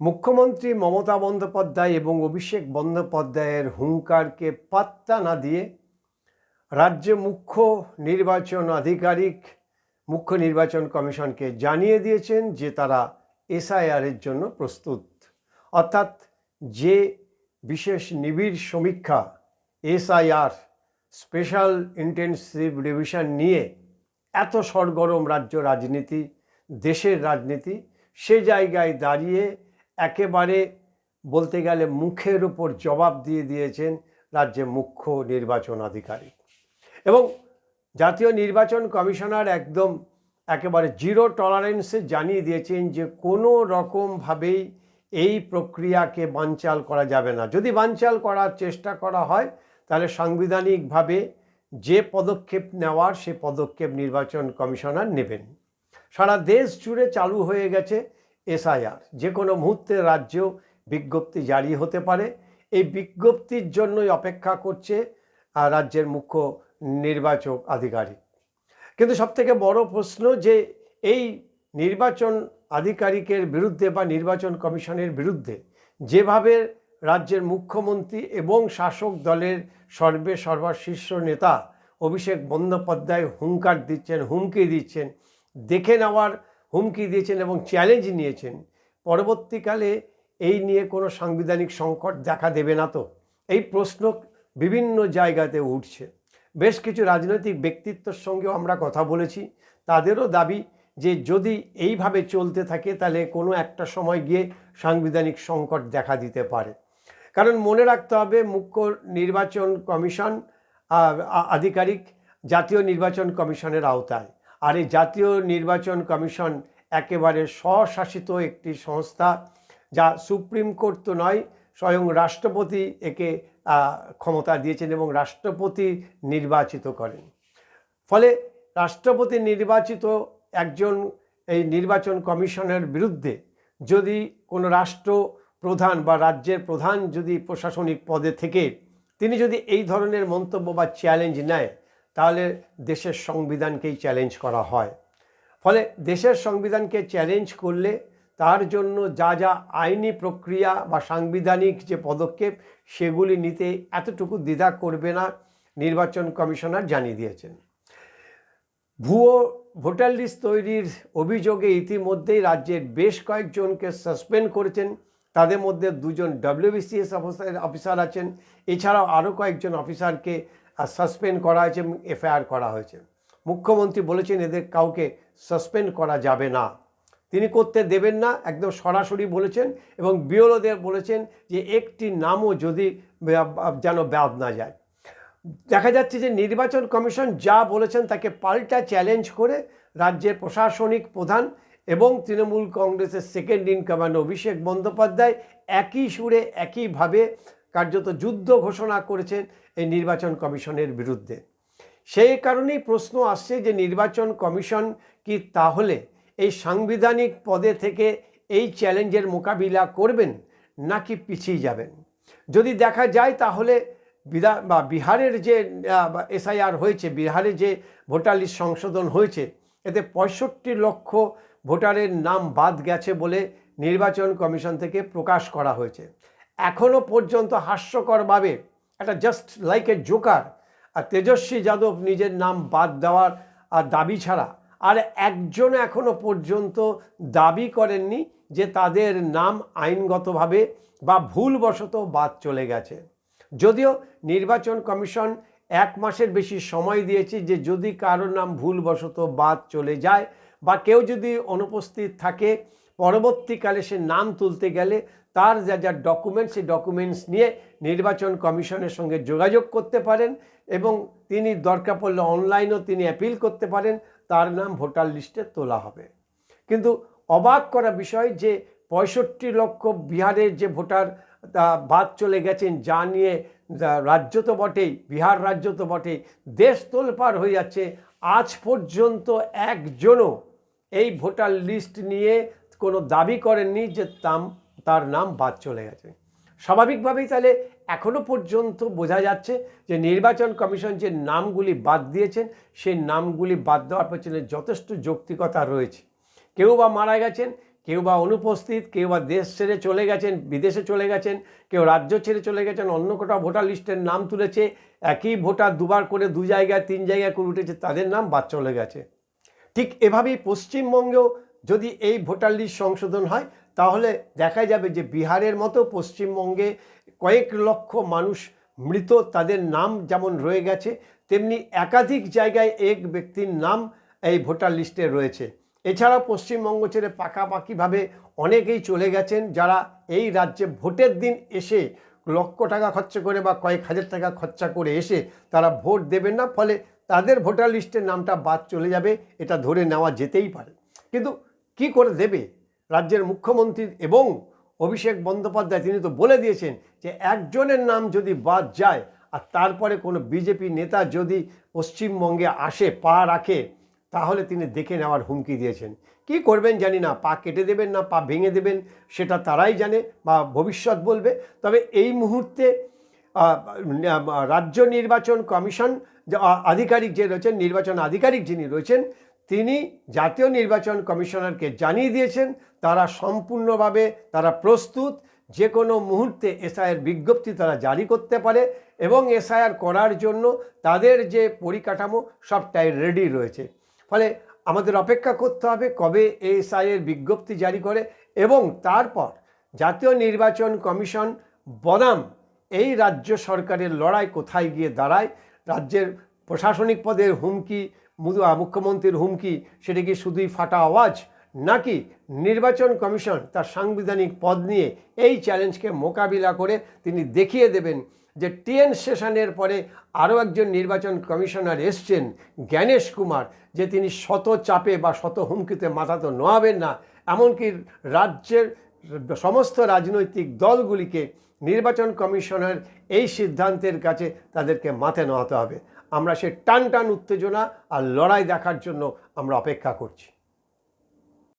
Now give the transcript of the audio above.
মুখ্যমন্ত্রী মমতা বন্দ্যোপাধ্যায় এবং অভিষেক বন্দ্যোপাধ্যায়ের হুঙ্কারকে পাত্তা না দিয়ে রাজ্য মুখ্য নির্বাচন আধিকারিক, মুখ্য নির্বাচন কমিশনকে জানিয়ে দিয়েছেন যে তারা এসআইআরের জন্য প্রস্তুত। অর্থাৎ যে বিশেষ নিবিড় সমীক্ষা, এসআইআর, স্পেশাল ইন্টেনসিভ রিভিশন নিয়ে এত সরগরম রাজ্য রাজনীতি, দেশের রাজনীতি, সে জায়গায় দাঁড়িয়ে একেবারে বলতে গেলে মুখের উপর জবাব দিয়ে দিয়েছেন রাজ্যের মুখ্য নির্বাচন আধিকারিক। এবং জাতীয় নির্বাচন কমিশনার একদম একেবারে জিরো টলারেন্সে জানিয়ে দিয়েছেন যে কোনো রকমভাবেই এই প্রক্রিয়াকে বানচাল করা যাবে না। যদি বানচাল করার চেষ্টা করা হয়, তাহলে সাংবিধানিকভাবে যে পদক্ষেপ নেওয়ার সে পদক্ষেপ নির্বাচন কমিশনার নেবেন। সারা দেশ জুড়ে চালু হয়ে গেছে এসআইআর যে কোনো মুহূর্তে রাজ্য বিজ্ঞপ্তি জারি হতে পারে। এই বিজ্ঞপ্তির জন্যই অপেক্ষা করছে রাজ্যের মুখ্য নির্বাচক আধিকারিক। কিন্তু সবথেকে বড় প্রশ্ন যে, এই নির্বাচন আধিকারিকের বিরুদ্ধে বা নির্বাচন কমিশনের বিরুদ্ধে যেভাবে রাজ্যের মুখ্যমন্ত্রী এবং শাসক দলের সর্বে সর্বশীর্ষ নেতা অভিষেক বন্দ্যোপাধ্যায় হুঙ্কার দিচ্ছেন, হুমকি দিচ্ছেন, দেখে নেওয়ার হুমকি দিয়েছেন এবং চ্যালেঞ্জ নিয়েছেন। পরবর্তীকালে এই নিয়ে কোনো সাংবিধানিক সংকট দেখা দেবে না তো? এই প্রশ্ন বিভিন্ন জায়গাতে উঠছে। বেশ কিছু রাজনৈতিক ব্যক্তিত্বের সঙ্গেও আমরা কথা বলেছি। তাদেরও দাবি যে যদি এইভাবে চলতে থাকে তাহলে কোনো একটা সময় গিয়ে সাংবিধানিক সংকট দেখা দিতে পারে। কারণ মনে রাখতে হবে মুখ্য নির্বাচন কমিশন আধিকারিক জাতীয় নির্বাচন কমিশনের আওতায়। আর এই জাতীয় নির্বাচন কমিশন একেবারে স্বশাসিত একটি সংস্থা, যা সুপ্রিম কোর্ট তো নয়, স্বয়ং রাষ্ট্রপতি একে ক্ষমতা দিয়েছেন এবং রাষ্ট্রপতি নির্বাচিত করেন। ফলে রাষ্ট্রপতি নির্বাচিত একজন এই নির্বাচন কমিশনের বিরুদ্ধে যদি কোনো রাষ্ট্র প্রধান বা রাজ্যের প্রধান যদি প্রশাসনিক পদে থেকে, তিনি যদি এই ধরনের মন্তব্য বা চ্যালেঞ্জ নেয় তাহলে দেশের সংবিধানকেই চ্যালেঞ্জ করা হয়। ফলে দেশের সংবিধানকে চ্যালেঞ্জ করলে তার জন্য যা যা আইনি প্রক্রিয়া বা সাংবিধানিক যে পদক্ষেপ, সেগুলি নিতে এতটুকু দ্বিধা করবে না, নির্বাচন কমিশনার জানিয়ে দিয়েছেন। ভুয়ো ভোটার লিস্ট তৈরির অভিযোগে ইতিমধ্যেই রাজ্যের বেশ কয়েকজনকে সাসপেন্ড করেছেন। তাদের মধ্যে দুজন ডব্লিউবিসিএস অফিসার অফিসার আছেন। এছাড়াও আরও কয়েকজন অফিসারকে সাসপেন্ড করা হয়েছে এফআইআর করা হয়েছে। মুখ্যমন্ত্রী বলেছেন এদের কাউকে সাসপেন্ড করা যাবে না। তিনি করতে দেবেন না, একদম সরাসরি বলেছেন এবং বিওলোদের বলেছেন যে একটি নামও যদি যেন বাদ না যায়। দেখা যাচ্ছে যে নির্বাচন কমিশন যা বলেছেন তাকে পাল্টা চ্যালেঞ্জ করে রাজ্যের প্রশাসনিক প্রধান এবং তৃণমূল কংগ্রেসের second in command Abhishek Bandyopadhyay একই সুরে, একইভাবে কার্যত যুদ্ধ ঘোষণা করেছেন এই নির্বাচন কমিশনের বিরুদ্ধে। সেই কারণেই প্রশ্ন আসছে যে নির্বাচন কমিশন কি তাহলে এই সাংবিধানিক পদে থেকে এই চ্যালেঞ্জের মোকাবিলা করবেন নাকি পিছিয়ে যাবেন? যদি দেখা যায় তাহলে বিধা বা বিহারের যে এসআইআর হয়েছে, বিহারে যে ভোটার লিস্ট সংশোধন হয়েছে, এতে পঁয়ষট্টি লক্ষ ভোটারের নাম বাদ গেছে বলে নির্বাচন কমিশন থেকে প্রকাশ করা হয়েছে। এখনও পর্যন্ত হাস্যকরভাবে, একটা জাস্ট লাইক এ জোকার আর তেজস্বী যাদব নিজের নাম বাদ দেওয়ার আর দাবি ছাড়া। আর একজন এখনও পর্যন্ত দাবি করেননি যে তাদের নাম আইনগতভাবে বা ভুলবশত বাদ চলে গেছে। যদিও নির্বাচন কমিশন এক মাসের বেশি সময় দিয়েছে যে যদি কারোর নাম ভুলবশত বাদ চলে যায় বা কেউ যদি অনুপস্থিত থাকে পরবর্তীকালে সে নাম তুলতে গেলে তার যা যা ডকুমেন্টস সেই ডকুমেন্টস নিয়ে নির্বাচন কমিশনের সঙ্গে যোগাযোগ করতে পারেন এবং তিনি দরকার পড়লে অনলাইনেও তিনি অ্যাপিল করতে পারেন। তার নাম ভোটার লিস্টে তোলা হবে। কিন্তু অবাক করা বিষয় যে পঁয়ষট্টি লক্ষ বিহারের যে ভোটার বাদ চলে গেছেন, যা নিয়ে রাজ্য তো বটেই, বিহার রাজ্য তো বটেই, দেশ তোলপার হয়ে যাচ্ছে। আজ পর্যন্ত একজনও এই ভোটার লিস্ট নিয়ে কোনো দাবি করেননি যে তাম, তার নাম বাদ চলে গেছে। স্বাভাবিকভাবেই তাহলে এখনও পর্যন্ত বোঝা যাচ্ছে যে নির্বাচন কমিশন যে নামগুলি বাদ দিয়েছেন, সেই নামগুলি বাদ দেওয়ার পেছনে যথেষ্ট যৌক্তিকতা রয়েছে। কেউ বা মারা গেছেন, কেউ বা অনুপস্থিত, কেউ বা দেশ ছেড়ে চলে গেছেন, বিদেশে চলে গেছেন, কেউ রাজ্য ছেড়ে চলে গেছেন, অন্য কোথাও ভোটার লিস্টের নাম তুলেছে, একই ভোটার দুবার করে দু জায়গায়, তিন জায়গায় করে উঠেছে, তাদের নাম বাদ চলে গেছে। ঠিক এভাবেই পশ্চিমবঙ্গেও যদি এই ভোটার লিস্ট সংশোধন হয়, তাহলে দেখা যাবে যে বিহারের মতো পশ্চিমবঙ্গে কয়েক লক্ষ মানুষ মৃত, তাদের নাম যেমন রয়ে গেছে, তেমনি একাধিক জায়গায় এক ব্যক্তির নাম এই ভোটার লিস্টে রয়েছে। এছাড়াও পশ্চিমবঙ্গ ছেড়ে পাকাপাকিভাবে অনেকেই চলে গেছেন যারা এই রাজ্যে ভোটের দিন এসে লক্ষ টাকা খরচা করে বা কয়েক হাজার টাকা খরচা করে এসে তারা ভোট দেবেন না, ফলে তাদের ভোটার লিস্টের নামটা বাদ চলে যাবে, এটা ধরে নেওয়া যেতেই পারে। কিন্তু কি করে দেবে? রাজ্যের মুখ্যমন্ত্রী এবং অভিষেক বন্দ্যোপাধ্যায় তিনি তো বলে দিয়েছেন যে একজনের নাম যদি বাদ যায় আর তারপরে কোনো বিজেপি নেতা যদি পশ্চিমবঙ্গে আসে, পা রাখে, তাহলে তিনি দেখে নেওয়ার হুমকি দিয়েছেন। কি করবেন জানি না, পা কেটে দেবেন না, পা ভেঙে দেবেন, সেটা তারাই জানে বা ভবিষ্যৎ বলবে। তবে এই মুহূর্তে রাজ্য নির্বাচন কমিশন আধিকারিক যে রয়েছেন, নির্বাচন আধিকারিক যিনি রয়েছেন তিনি জাতীয় নির্বাচন কমিশনারকে জানিয়ে দিয়েছেন, তারা সম্পূর্ণভাবে, তারা প্রস্তুত যে কোনো মুহূর্তে এসআইয়ের বিজ্ঞপ্তি তারা জারি করতে পারে এবং এসআইআর করার জন্য তাদের যে পরিকাঠামো সবটাই রেডি রয়েছে। ফলে আমাদের অপেক্ষা করতে হবে কবে এসআইয়ের বিজ্ঞপ্তি জারি করে এবং তারপর জাতীয় নির্বাচন কমিশন বনাম এই রাজ্য সরকারের লড়াই কোথায় গিয়ে দাঁড়ায়, রাজ্যের প্রশাসনিক পদের হুমকি মুখ্যমন্ত্রীর হুমকি, সেটা কি শুধুই ফাটা আওয়াজ? নাকি নির্বাচন কমিশন তার সাংবিধানিক পদ নিয়ে এই চ্যালেঞ্জকে মোকাবিলা করে তিনি দেখিয়ে দেবেন যে টিএন সেশনের পরে আরও একজন নির্বাচন কমিশনার এসছেন, জ্ঞানেশ কুমার, যে তিনি শত চাপে বা শত হুমকিতে মাথা তো নোয়াবেন না, এমনকি রাজ্যের সমস্ত রাজনৈতিক দলগুলিকে নির্বাচন কমিশনের এই সিদ্ধান্তের কাছে তাদেরকে মাথে নোয়াতে হবে। আমরা সে টান টান উত্তেজনা আর লড়াই দেখার জন্য আমরা অপেক্ষা করছি।